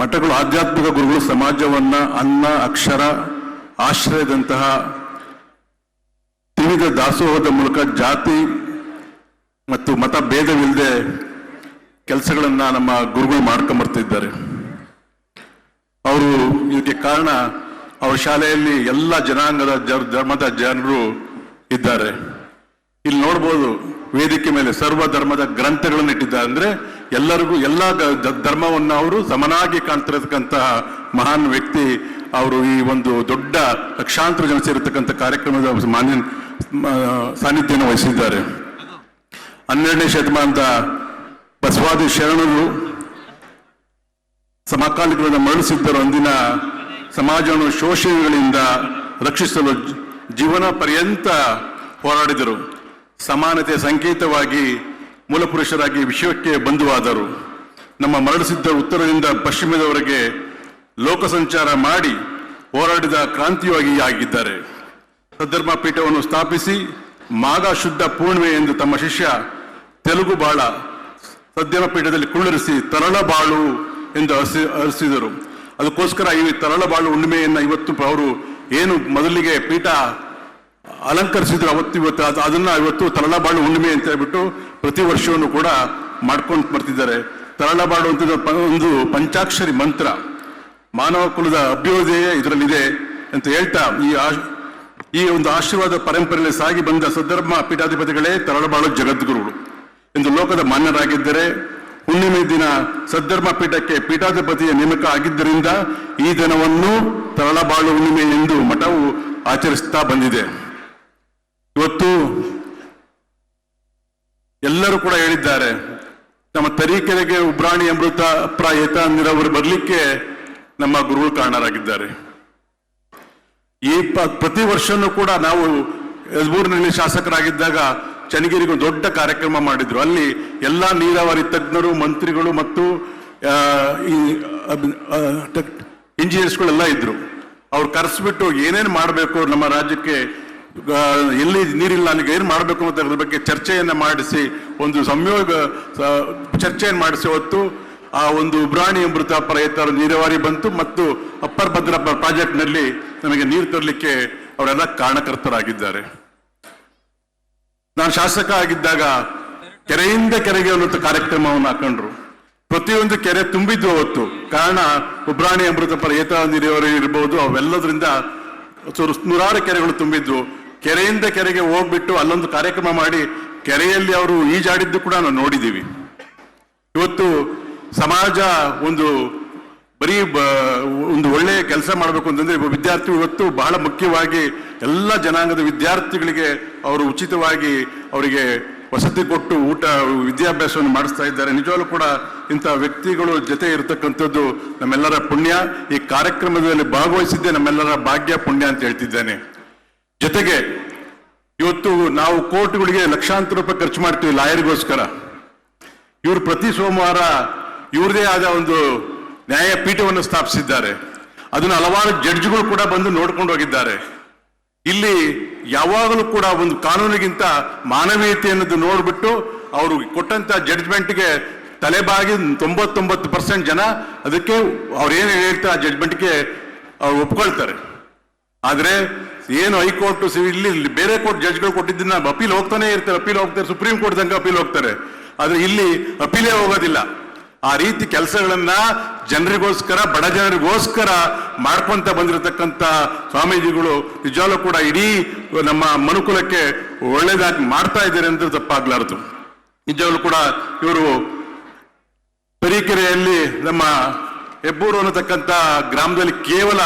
ಮಠಗಳು, ಆಧ್ಯಾತ್ಮಿಕ ಗುರುಗಳು ಸಮಾಜವನ್ನ, ಅನ್ನ, ಅಕ್ಷರ, ಆಶ್ರಯದಂತಹ ತಿಳಿದ ದಾಸೋಹದ ಮೂಲಕ ಜಾತಿ ಮತ್ತು ಮತ ಭೇದವಿಲ್ಲದೆ ಕೆಲಸಗಳನ್ನ ನಮ್ಮ ಗುರುಗಳು ಮಾಡ್ಕೊಂಬರ್ತಿದ್ದಾರೆ. ಅವರು ಇದಕ್ಕೆ ಕಾರಣ ಅವರ ಶಾಲೆಯಲ್ಲಿ ಎಲ್ಲ ಜನಾಂಗದ ಧರ್ಮದ ಜನರು ಇದ್ದಾರೆ. ಇಲ್ಲಿ ನೋಡ್ಬೋದು ವೇದಿಕೆ ಮೇಲೆ ಸರ್ವ ಧರ್ಮದ ಗ್ರಂಥಗಳನ್ನು ಇಟ್ಟಿದ್ದಾರೆ ಅಂದ್ರೆ ಎಲ್ಲರಿಗೂ ಎಲ್ಲ ಧರ್ಮವನ್ನು ಅವರು ಸಮನಾಗಿ ಕಾಣ್ತಿರತಕ್ಕಂತಹ ಮಹಾನ್ ವ್ಯಕ್ತಿ ಅವರು ಈ ಒಂದು ದೊಡ್ಡ ಲಕ್ಷಾಂತರ ಜನ ಸೇರಿರ್ತಕ್ಕಂಥ ಕಾರ್ಯಕ್ರಮದ ಮಾನ್ಯ ಸಾನ್ನಿಧ್ಯವನ್ನು ವಹಿಸಿದ್ದಾರೆ. ಹನ್ನೆರಡನೇ ಶತಮಾನದ ಬಸವಾದಿ ಶರಣರು ಸಮಕಾಲಿಕಗಳನ್ನು ಮರಳಿಸಿದ್ದರು. ಅಂದಿನ ಸಮಾಜವನ್ನು ಶೋಷಣೆಗಳಿಂದ ರಕ್ಷಿಸಲು ಜೀವನ ಪರ್ಯಂತ ಹೋರಾಡಿದರು. ಸಮಾನತೆ ಸಂಕೇತವಾಗಿ ಮೂಲಪುರುಷರಾಗಿ ವಿಶ್ವಕ್ಕೆ ಬಂಧುವಾದರು. ನಮ್ಮ ಮರಳಿಸಿದ್ದ ಉತ್ತರದಿಂದ ಪಶ್ಚಿಮದವರೆಗೆ ಲೋಕ ಸಂಚಾರ ಮಾಡಿ ಹೋರಾಡಿದ ಕ್ರಾಂತಿಯೋಗಿ ಆಗಿದ್ದಾರೆ. ಸದ್ಧರ್ಮ ಪೀಠವನ್ನು ಸ್ಥಾಪಿಸಿ ಮಾಘ ಶುದ್ಧ ಪೂರ್ಣಿಮೆ ಎಂದು ತಮ್ಮ ಶಿಷ್ಯ ತೆಲುಗು ಬಾಳ ಸದ್ಯಮ ಪೀಠದಲ್ಲಿ ಕುಳ್ಳರಿಸಿ ತರಳ ಬಾಳು ಎಂದು ಹರಿಸಿ ಹರಿಸಿದರು ಅದಕ್ಕೋಸ್ಕರ ಈ ತರಳಬಾಳು ಬಾಳು ಹುಣ್ಣಿಮೆಯನ್ನ ಇವತ್ತು ಅವರು ಏನು ಮೊದಲಿಗೆ ಪೀಠ ಅಲಂಕರಿಸಿದ್ರು ಅವತ್ತು ಇವತ್ತು. ಅದು- ಅದನ್ನ ಇವತ್ತು ತರಳಬಾಳು ಹುಣ್ಣಿಮೆ ಅಂತ ಹೇಳ್ಬಿಟ್ಟು ಪ್ರತಿ ವರ್ಷವನ್ನು ಕೂಡ ಮಾಡ್ಕೊಂಡು ಬರ್ತಿದ್ದಾರೆ. ತರಳಬಾಳು ಅಂತ ಒಂದು ಪಂಚಾಕ್ಷರಿ ಮಂತ್ರ. ಮಾನವ ಕುಲದ ಅಭ್ಯುದಯ ಇದರಲ್ಲಿದೆ ಅಂತ ಹೇಳ್ತಾ ಈ ಈ ಒಂದು ಆಶೀರ್ವಾದ ಪರಂಪರೆಯಲ್ಲಿ ಸಾಗಿ ಬಂದ ಸದ್ಧರ್ಮ ಪೀಠಾಧಿಪತಿಗಳೇ ತರಳಬಾಳು ಜಗದ್ಗುರುಗಳು. ಎಂದು ಲೋಕದ ಮಾನ್ಯರಾಗಿದ್ದರೆ ಹುಣ್ಣಿಮೆ ದಿನ ಸದ್ಧರ್ಮ ಪೀಠಕ್ಕೆ ಪೀಠಾಧಿಪತಿಯ ನೇಮಕ ಆಗಿದ್ದರಿಂದ ಈ ದಿನವನ್ನು ತರಳಬಾಳು ಹುಣ್ಣಿಮೆ ಎಂದು ಮಠವು ಆಚರಿಸ್ತಾ ಬಂದಿದೆ. ಇವತ್ತು ಎಲ್ಲರೂ ಕೂಡ ಹೇಳಿದ್ದಾರೆ, ನಮ್ಮ ತರೀಕೆರೆಗೆ ಉಬ್ರಾಣಿ ಅಮೃತ ಪ್ರಾಯತ ನೀರಾವರಿ ಬರಲಿಕ್ಕೆ ನಮ್ಮ ಗುರುಗಳು ಕಾರಣರಾಗಿದ್ದಾರೆ. ಈ ಪ್ರತಿ ವರ್ಷನೂ ಕೂಡ ನಾವು ಯಲ್ಬೂರಿನಲ್ಲಿ ಶಾಸಕರಾಗಿದ್ದಾಗ ಚನ್ನಗಿರಿಗೆ ದೊಡ್ಡ ಕಾರ್ಯಕ್ರಮ ಮಾಡಿದ್ರು. ಅಲ್ಲಿ ಎಲ್ಲಾ ನೀರಾವರಿ ತಜ್ಞರು, ಮಂತ್ರಿಗಳು ಮತ್ತು ಈ ಇಂಜಿನಿಯರ್ಸ್ಗಳೆಲ್ಲ ಇದ್ರು. ಅವ್ರು ಕರೆಸ್ಬಿಟ್ಟು ಏನೇನು ಮಾಡಬೇಕು ನಮ್ಮ ರಾಜ್ಯಕ್ಕೆ ಎಲ್ಲಿ ನೀರಿಲ್ಲ ನನಗೆ ಏನು ಮಾಡಬೇಕು ಅಂತ ಅದ್ರ ಬಗ್ಗೆ ಚರ್ಚೆಯನ್ನ ಮಾಡಿಸಿ, ಒಂದು ಸಂಯೋಗ ಚರ್ಚೆಯನ್ನು ಮಾಡಿಸಿ ಹೊತ್ತು ಆ ಒಂದು ಉಬ್ರಾಣಿ ಅಮೃತ ಪ್ರಯತ್ನ ನೀರಾವರಿ ಬಂತು ಮತ್ತು ಅಪ್ಪರ್ ಭದ್ರ ಪ್ರಾಜೆಕ್ಟ್ನಲ್ಲಿ ನಮಗೆ ನೀರು ತರಲಿಕ್ಕೆ ಅವರೆಲ್ಲ ಕಾರಣಕರ್ತರಾಗಿದ್ದಾರೆ. ನಾನು ಶಾಸಕ ಆಗಿದ್ದಾಗ ಕೆರೆಯಿಂದ ಕೆರೆಗೆ ಅನ್ನುವಂಥ ಕಾರ್ಯಕ್ರಮವನ್ನು ಹಾಕೊಂಡ್ರು. ಪ್ರತಿಯೊಂದು ಕೆರೆ ತುಂಬಿದ್ದು ಅವತ್ತು. ಕಾರಣ ಉಬ್ರಾಣಿ ಅಮೃತ ಪರ ಏತ ನೀರಾವರಿ ಇರಬಹುದು ಅವೆಲ್ಲದರಿಂದ ನೂರಾರು ಕೆರೆಗಳು ತುಂಬಿದ್ದು ಕೆರೆಯಿಂದ ಕೆರೆಗೆ ಹೋಗ್ಬಿಟ್ಟು ಅಲ್ಲೊಂದು ಕಾರ್ಯಕ್ರಮ ಮಾಡಿ ಕೆರೆಯಲ್ಲಿ ಅವರು ಈಜಾಡಿದ್ದು ಕೂಡ ನಾವು ನೋಡಿದ್ದೀವಿ. ಇವತ್ತು ಸಮಾಜ ಒಂದು ಬರೀ ಒಂದು ಒಳ್ಳೆಯ ಕೆಲಸ ಮಾಡಬೇಕು ಅಂತಂದ್ರೆ ವಿದ್ಯಾರ್ಥಿ ಇವತ್ತು ಬಹಳ ಮುಖ್ಯವಾಗಿ ಎಲ್ಲ ಜನಾಂಗದ ವಿದ್ಯಾರ್ಥಿಗಳಿಗೆ ಅವರು ಉಚಿತವಾಗಿ ಅವರಿಗೆ ವಸತಿ ಕೊಟ್ಟು ಊಟ, ವಿದ್ಯಾಭ್ಯಾಸವನ್ನು ಮಾಡಿಸ್ತಾ ಇದ್ದಾರೆ. ನಿಜವಾಗ್ಲೂ ಕೂಡ ಇಂಥ ವ್ಯಕ್ತಿಗಳು ಜೊತೆ ಇರತಕ್ಕಂಥದ್ದು ನಮ್ಮೆಲ್ಲರ ಪುಣ್ಯ. ಈ ಕಾರ್ಯಕ್ರಮದಲ್ಲಿ ಭಾಗವಹಿಸಿದ್ದೆ ನಮ್ಮೆಲ್ಲರ ಭಾಗ್ಯ ಪುಣ್ಯ ಅಂತ ಹೇಳ್ತಿದ್ದೇನೆ. ಜೊತೆಗೆ ಇವತ್ತು ನಾವು ಕೋರ್ಟ್ಗಳಿಗೆ ಲಕ್ಷಾಂತರ ರೂಪಾಯಿ ಖರ್ಚು ಮಾಡ್ತೀವಿ ಲಾಯರ್ಗೋಸ್ಕರ. ಇವರು ಪ್ರತಿ ಸೋಮವಾರ ಇವ್ರದೇ ಆದ ಒಂದು ನ್ಯಾಯಪೀಠವನ್ನು ಸ್ಥಾಪಿಸಿದ್ದಾರೆ. ಅದನ್ನು ಹಲವಾರು ಜಡ್ಜ್ಗಳು ಕೂಡ ಬಂದು ನೋಡ್ಕೊಂಡು ಹೋಗಿದ್ದಾರೆ. ಇಲ್ಲಿ ಯಾವಾಗಲೂ ಕೂಡ ಒಂದು ಕಾನೂನಿಗಿಂತ ಮಾನವೀಯತೆ ಅನ್ನೋದು ನೋಡ್ಬಿಟ್ಟು ಅವರು ಕೊಟ್ಟಂತ ಜಡ್ಜ್ಮೆಂಟ್ಗೆ ತಲೆಬಾಗಿ ತೊಂಬತ್ತೊಂಬತ್ತು ಪರ್ಸೆಂಟ್ ಜನ ಅದಕ್ಕೆ ಅವ್ರು ಏನು ಹೇಳ್ತಾರೆ ಆ ಜಡ್ಜ್ಮೆಂಟ್ಗೆ ಅವ್ರು ಒಪ್ಕೊಳ್ತಾರೆ. ಆದ್ರೆ ಏನು ಹೈಕೋರ್ಟ್ ಇಲ್ಲಿ ಬೇರೆ ಕೋರ್ಟ್ ಜಡ್ಜ್ಗಳು ಕೊಟ್ಟಿದ್ದನ್ನ ಅಪೀಲ್ ಹೋಗ್ತಾನೆ ಇರ್ತಾರೆ, ಅಪೀಲ್ ಹೋಗ್ತಾರೆ, ಸುಪ್ರೀಂ ಕೋರ್ಟ್ ತನಕ ಅಪೀಲ್ ಹೋಗ್ತಾರೆ. ಆದ್ರೆ ಇಲ್ಲಿ ಅಪೀಲೇ ಹೋಗೋದಿಲ್ಲ. ಆ ರೀತಿ ಕೆಲಸಗಳನ್ನ ಜನರಿಗೋಸ್ಕರ, ಬಡ ಜನರಿಗೋಸ್ಕರ ಮಾಡ್ಕೊಂತ ಬಂದಿರತಕ್ಕಂತ ಸ್ವಾಮೀಜಿಗಳು ನಿಜಾಲು ಕೂಡ ಇಡೀ ನಮ್ಮ ಮನುಕುಲಕ್ಕೆ ಒಳ್ಳೇದಾಗಿ ಮಾಡ್ತಾ ಇದ್ದಾರೆ ಅಂತ ತಪ್ಪಾಗ್ಲಾರದು. ನಿಜವಾಗ್ಲೂ ಕೂಡ ಇವರು ತರೀಕೆರೆಯಲ್ಲಿ ನಮ್ಮ ಹೆಬ್ಬೂರು ಅನ್ನತಕ್ಕಂಥ ಗ್ರಾಮದಲ್ಲಿ ಕೇವಲ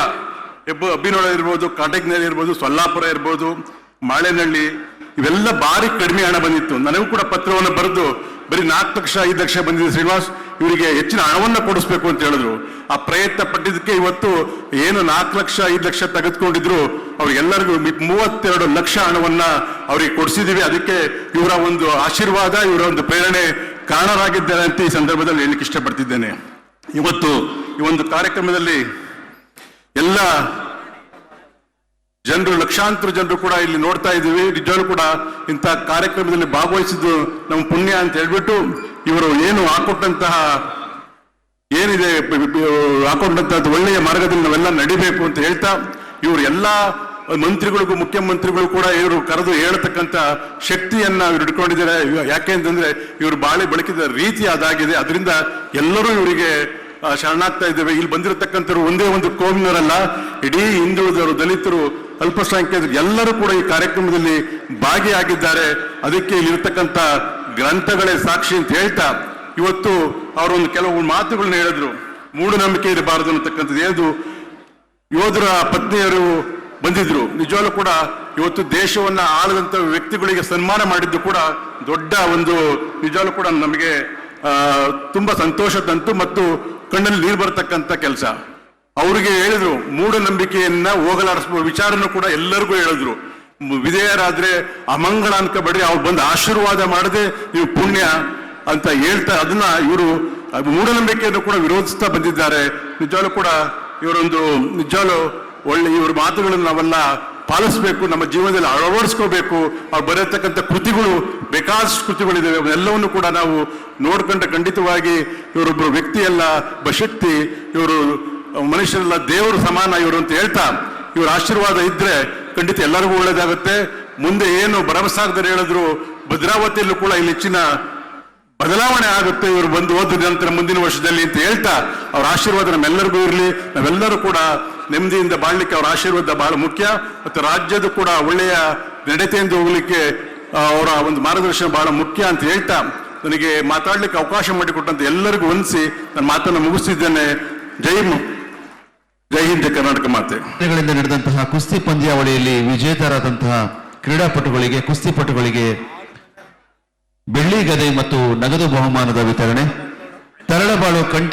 ಹೆಬ್ಬು ಅಬ್ಬಿನೊಳ ಇರ್ಬೋದು ಕಾಟಕ್ನಲ್ಲಿ ಇರ್ಬೋದು ಸೊಲ್ಲಾಪುರ ಇರ್ಬೋದು ಮಾಳೆನಹಳ್ಳಿ ಇವೆಲ್ಲ ಭಾರಿ ಕಡಿಮೆ ಹಣ ಬಂದಿತ್ತು. ನನಗೂ ಕೂಡ ಪತ್ರವನ್ನು ಬರೆದು ಬರೀ ನಾಲ್ಕು ಲಕ್ಷ, ಐದು ಲಕ್ಷ ಬಂದಿದೆ ಶ್ರೀನಿವಾಸ್, ಇವರಿಗೆ ಹೆಚ್ಚಿನ ಹಣವನ್ನ ಕೊಡಿಸ್ಬೇಕು ಅಂತ ಹೇಳಿದ್ರು. ಆ ಪ್ರಯತ್ನ ಪಟ್ಟಿದ್ದಕ್ಕೆ ಇವತ್ತು ಏನು ನಾಲ್ಕು ಲಕ್ಷ, ಐದು ಲಕ್ಷ ತೆಗೆದುಕೊಂಡಿದ್ರು, ಅವ್ರಿಗೆಲ್ಲರಿಗೂ ಮೂವತ್ತೆರಡು ಲಕ್ಷ ಹಣವನ್ನ ಅವರಿಗೆ ಕೊಡಿಸಿದೀವಿ. ಅದಕ್ಕೆ ಇವರ ಒಂದು ಆಶೀರ್ವಾದ, ಇವರ ಒಂದು ಪ್ರೇರಣೆ ಕಾರಣರಾಗಿದ್ದಾರೆ ಅಂತ ಈ ಸಂದರ್ಭದಲ್ಲಿ ಹೇಳಲಿಕ್ಕೆ ಇಷ್ಟಪಡ್ತಿದ್ದೇನೆ. ಇವತ್ತು ಈ ಒಂದು ಕಾರ್ಯಕ್ರಮದಲ್ಲಿ ಎಲ್ಲ ಜನರು, ಲಕ್ಷಾಂತರ ಜನರು ಕೂಡ ಇಲ್ಲಿ ನೋಡ್ತಾ ಇದ್ದೀವಿ. ನಿಜವಾಗ್ಲೂ ಕೂಡ ಇಂಥ ಕಾರ್ಯಕ್ರಮದಲ್ಲಿ ಭಾಗವಹಿಸಿದ್ದು ನಮ್ಮ ಪುಣ್ಯ ಅಂತ ಹೇಳ್ಬಿಟ್ಟು ಇವರು ಏನು ಹಾಕೊಟ್ಟಂತಹ ಏನಿದೆ ಬ- ಒಳ್ಳೆಯ ಮಾರ್ಗದಲ್ಲಿ ನಾವೆಲ್ಲ ನಡಿಬೇಕು ಅಂತ ಹೇಳ್ತಾ ಇವರು ಎಲ್ಲಾ ಮಂತ್ರಿಗಳಿಗೂ, ಮುಖ್ಯಮಂತ್ರಿಗಳು ಕೂಡ ಇವರು ಕರೆದು ಹೇಳ್ತಕ್ಕಂತ ಶಕ್ತಿಯನ್ನ ಇವರು ಇಟ್ಕೊಂಡಿದ್ದಾರೆ. ಯಾಕೆ ಅಂತಂದ್ರೆ ಇವರು ಬಾಳೆ ಬಳಕಿದ ರೀತಿ ಅದಾಗಿದೆ. ಅದರಿಂದ ಎಲ್ಲರೂ ಇವರಿಗೆ ಶರಣಾಗ್ತಾ ಇದ್ದೇವೆ. ಇಲ್ಲಿ ಬಂದಿರತಕ್ಕಂಥವ್ರು ಒಂದೇ ಒಂದು ಕೋಮಿನವರಲ್ಲ ಇಡೀ ಹಿಂದುಳಿದವರು, ದಲಿತರು, ಅಲ್ಪಸಂಖ್ಯಾತರು, ಎಲ್ಲರೂ ಕೂಡ ಈ ಕಾರ್ಯಕ್ರಮದಲ್ಲಿ ಭಾಗಿಯಾಗಿದ್ದಾರೆ. ಅದಕ್ಕೆ ಇಲ್ಲಿರ್ತಕ್ಕಂಥ ಗ್ರಂಥಗಳೇ ಸಾಕ್ಷಿ ಅಂತ ಹೇಳ್ತಾ, ಇವತ್ತು ಅವರೊಂದು ಕೆಲವು ಮಾತುಗಳನ್ನ ಹೇಳಿದ್ರು. ಮೂಢನಂಬಿಕೆ ಇರಬಾರದು ಅನ್ನತಕ್ಕಂಥದ್ದು ಏನು ಯೋಧರ ಪತ್ನಿಯರು ಬಂದಿದ್ರು. ನಿಜವಾಗ್ಲೂ ಕೂಡ ಇವತ್ತು ದೇಶವನ್ನ ಆಳದಂತ ವ್ಯಕ್ತಿಗಳಿಗೆ ಸನ್ಮಾನ ಮಾಡಿದ್ದು ಕೂಡ ದೊಡ್ಡ ಒಂದು, ನಿಜವಾಗ್ಲೂ ಕೂಡ ನಮಗೆ ತುಂಬಾ ಸಂತೋಷ ತಂತು ಮತ್ತು ಕಣ್ಣಲ್ಲಿ ನೀರು ಬರ್ತಕ್ಕಂಥ ಕೆಲಸ. ಅವರಿಗೆ ಹೇಳಿದ್ರು, ಮೂಢನಂಬಿಕೆಯನ್ನ ಹೋಗಲಾಡಿಸುವ ವಿಚಾರನೂ ಕೂಡ ಎಲ್ಲರಿಗೂ ಹೇಳಿದ್ರು. ವಿಧೇಯರಾದ್ರೆ ಅಮಂಗಳ ಅನ್ಕೋಬೇಡ್ರಿ ಅವ್ರು ಬಂದು ಆಶೀರ್ವಾದ ಮಾಡದೆ ನೀವು ಪುಣ್ಯ ಅಂತ ಹೇಳ್ತಾ ಅದನ್ನ ಇವರು ಮೂಢನಂಬಿಕೆಯನ್ನು ಕೂಡ ವಿರೋಧಿಸ್ತಾ ಬಂದಿದ್ದಾರೆ. ನಿಜವಾಗ್ಲೂ ಕೂಡ ಇವರೊಂದು, ನಿಜವಾಗ್ಲೂ ಒಳ್ಳೆ ಇವ್ರ ಮಾತುಗಳನ್ನು ನಾವೆಲ್ಲ ಪಾಲಿಸಬೇಕು, ನಮ್ಮ ಜೀವನದಲ್ಲಿ ಅಳವಡಿಸ್ಕೋಬೇಕು, ಅವ್ರು ಬರೆಯತಕ್ಕಂಥ ಕೃತಿಗಳು, ಬೇಕಾದಷ್ಟು ಕೃತಿಗಳಿದ್ದಾವೆ ಅವನ್ನೆಲ್ಲವನ್ನು ಕೂಡ ನಾವು ನೋಡ್ಕೊಂಡ ಖಂಡಿತವಾಗಿ ಇವರೊಬ್ಬರು ವ್ಯಕ್ತಿಯಲ್ಲ, ಬಶಕ್ತಿ, ಇವರು ಮನುಷ್ಯರೆಲ್ಲ, ದೇವರು ಸಮಾನ ಇವರು ಅಂತ ಹೇಳ್ತಾ, ಇವರ ಆಶೀರ್ವಾದ ಇದ್ರೆ ಖಂಡಿತ ಎಲ್ಲರಿಗೂ ಒಳ್ಳೇದಾಗುತ್ತೆ. ಮುಂದೆ ಏನು ಭರವಸಾಗದರೆ ಹೇಳಿದ್ರು ಭದ್ರಾವತಿಯಲ್ಲೂ ಕೂಡ ಇಲ್ಲಿ ಹೆಚ್ಚಿನ ಬದಲಾವಣೆ ಆಗುತ್ತೆ, ಇವರು ಬಂದು ಹೋದ ನಂತರ ಮುಂದಿನ ವರ್ಷದಲ್ಲಿ ಅಂತ ಹೇಳ್ತಾ, ಅವ್ರ ಆಶೀರ್ವಾದ ನಮ್ಮೆಲ್ಲರಿಗೂ ಇರಲಿ. ನಾವೆಲ್ಲರೂ ಕೂಡ ನೆಮ್ಮದಿಯಿಂದ ಬಾಳ್ಲಿಕ್ಕೆ ಅವರ ಆಶೀರ್ವಾದ ಬಹಳ ಮುಖ್ಯ. ಮತ್ತು ರಾಜ್ಯದ ಕೂಡ ಒಳ್ಳೆಯ ನಡತೆಯಿಂದ ಹೋಗ್ಲಿಕ್ಕೆ ಅವರ ಒಂದು ಮಾರ್ಗದರ್ಶನ ಬಹಳ ಮುಖ್ಯ ಅಂತ ಹೇಳ್ತಾ, ನನಗೆ ಮಾತಾಡ್ಲಿಕ್ಕೆ ಅವಕಾಶ ಮಾಡಿಕೊಟ್ಟಂತ ಎಲ್ಲರಿಗೂ ವಂದಿಸಿ ನನ್ನ ಮಾತನ್ನು ಮುಗಿಸ್ತಿದ್ದೇನೆ. ಜೈ ಜೈ ಹಿಂದ್ ಕರ್ನಾಟಕ ಮಾತೆ. ನಡೆದಂತಹ ಕುಸ್ತಿ ಪಂದ್ಯಾವಳಿಯಲ್ಲಿ ವಿಜೇತರಾದಂತಹ ಕ್ರೀಡಾಪಟುಗಳಿಗೆ ಕುಸ್ತಿಪಟುಗಳಿಗೆ ಬೆಳ್ಳಿ ಗದೆ ಮತ್ತು ನಗದು ಬಹುಮಾನದ ವಿತರಣೆ. ತರಳಬಾಳು ಕಂಟಿ